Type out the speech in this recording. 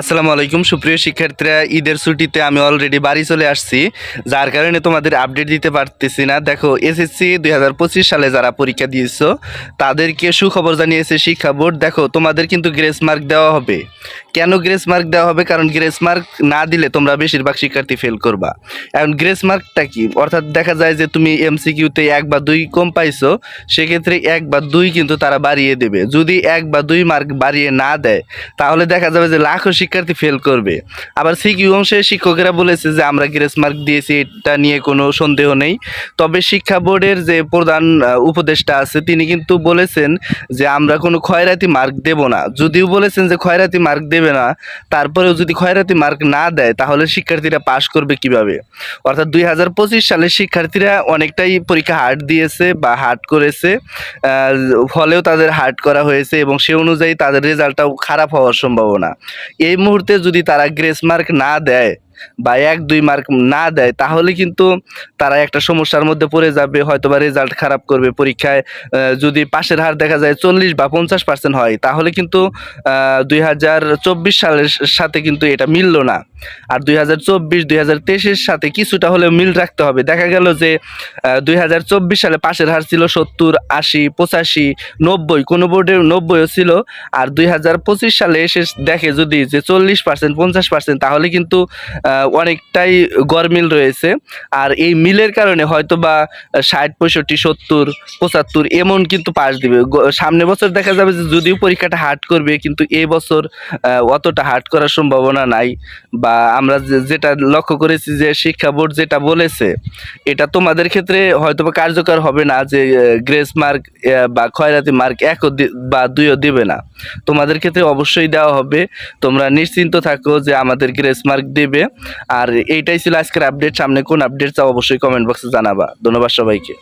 আসসালামু আলাইকুম, সুপ্রিয় শিক্ষার্থীরা, ঈদের ছুটিতে আমি অলরেডি বাড়ি চলে আসছি, যার কারণে তোমাদের আপডেট দিতে পারতেছি না। দেখো, এসএসসি দুই হাজার পঁচিশ সালে যারা পরীক্ষা দিয়েছ, তাদেরকে সুখবর জানিয়েছে শিক্ষা বোর্ড, দেখো, তোমাদের কিন্তু গ্রেস মার্ক দেওয়া হবে। কেন গ্রেস মার্ক দেওয়া হবে? কারণ গ্রেস মার্ক না দিলে তোমরা বেশিরভাগ শিক্ষার্থী ফেল করবা। এখন গ্রেস মার্কটা কি? অর্থাৎ দেখা যায় যে তুমি এমসিকিউতে এক বা দুই কম পাইছো, সেক্ষেত্রে এক বা দুই কিন্তু তারা বাড়িয়ে দেবে। যদি এক বা দুই মার্ক বাড়িয়ে না দেয়, তাহলে দেখা যাবে যে লাখো শিক্ষার্থী ফেল করবে। আবার সিকিউ অংশে শিক্ষকেরা বলেছে যে, আমরা গ্রেস মার্ক দিয়েছি, এটা নিয়ে কোনো সন্দেহ নেই। তবে শিক্ষা বোর্ডের যে প্রধান উপদেষ্টা আছে, তিনি কিন্তু বলেছেন যে, আমরা কোনো ক্ষয়রাতি মার্ক দেব না। যদিও বলেছেন যে ক্ষয়রাতি মার্ক দেবে না, তারপরেও যদি ক্ষয়রাতি মার্ক না দেয়, তাহলে শিক্ষার্থীরা পাশ করবে কীভাবে? অর্থাৎ দুই হাজার পঁচিশ সালে শিক্ষার্থীরা অনেকটাই পরীক্ষা হার্ড দিয়েছে বা হার্ড করেছে ফলেও তাদের হার্ড করা হয়েছে এবং সে অনুযায়ী তাদের রেজাল্টটাও খারাপ হওয়ার সম্ভাবনা। এই মুহূর্তে যদি তারা গ্রেস মার্ক না দেয় বা এক, দুই মার্ক না দেয়, তাহলে কিন্তু তারা একটা সমস্যার মধ্যে পড়ে যাবে হয়তো বা রেজাল্ট খারাপ করবে পরীক্ষায়। যদি পাশের হার দেখা যায় চল্লিশ বা পঞ্চাশ পার্সেন্ট হয়, তাহলে কিন্তু দুই হাজার চব্বিশ সালের সাথে কিন্তু এটা মিলল না। আর দুই হাজার চব্বিশ, দুই হাজার তেইশের সাথে কিছুটা হলেও মিল রাখতে হবে। দেখা গেল যে দুই হাজার চব্বিশ সালে পাশের হার ছিল সত্তর, আশি, পঁচাশি, নব্বই, কোনো বোর্ডে নব্বইও ছিল। আর দুই হাজার পঁচিশ সালে এসে দেখে যদি যে চল্লিশ পার্সেন্ট পঞ্চাশ পার্সেন্ট তাহলে কিন্তু অনেকটাই গরমিল রয়েছে। আর এই মিলের কারণে হয়তো বা ষাট, পঁয়ষট্টি, সত্তর, পঁচাত্তর এমন কিন্তু পাস দিবে। সামনের বছর দেখা যাবে যে যদিও পরীক্ষাটা হার্ড করবে, কিন্তু এই বছর অতটা হার্ড করার সম্ভাবনা নাই। বা আমরা যেটা লক্ষ্য করেছি যে শিক্ষা বোর্ড যেটা বলেছে, এটা তোমাদের ক্ষেত্রে হয়তো বা কার্যকর হবে না যে গ্রেস মার্ক বা ক্ষয়রাতি মার্ক একও বা দুইও দিবে না। তোমাদের ক্ষেত্রে অবশ্যই দেওয়া হবে। তোমরা নিশ্চিন্ত থাকো যে আমাদের গ্রেস মার্ক দেবে। আর এইটাই ছিল আজকের আপডেট সামনে কোন আপডেট চাও অবশ্যই কমেন্ট বক্সে জানাবা। ধন্যবাদ সবাইকে।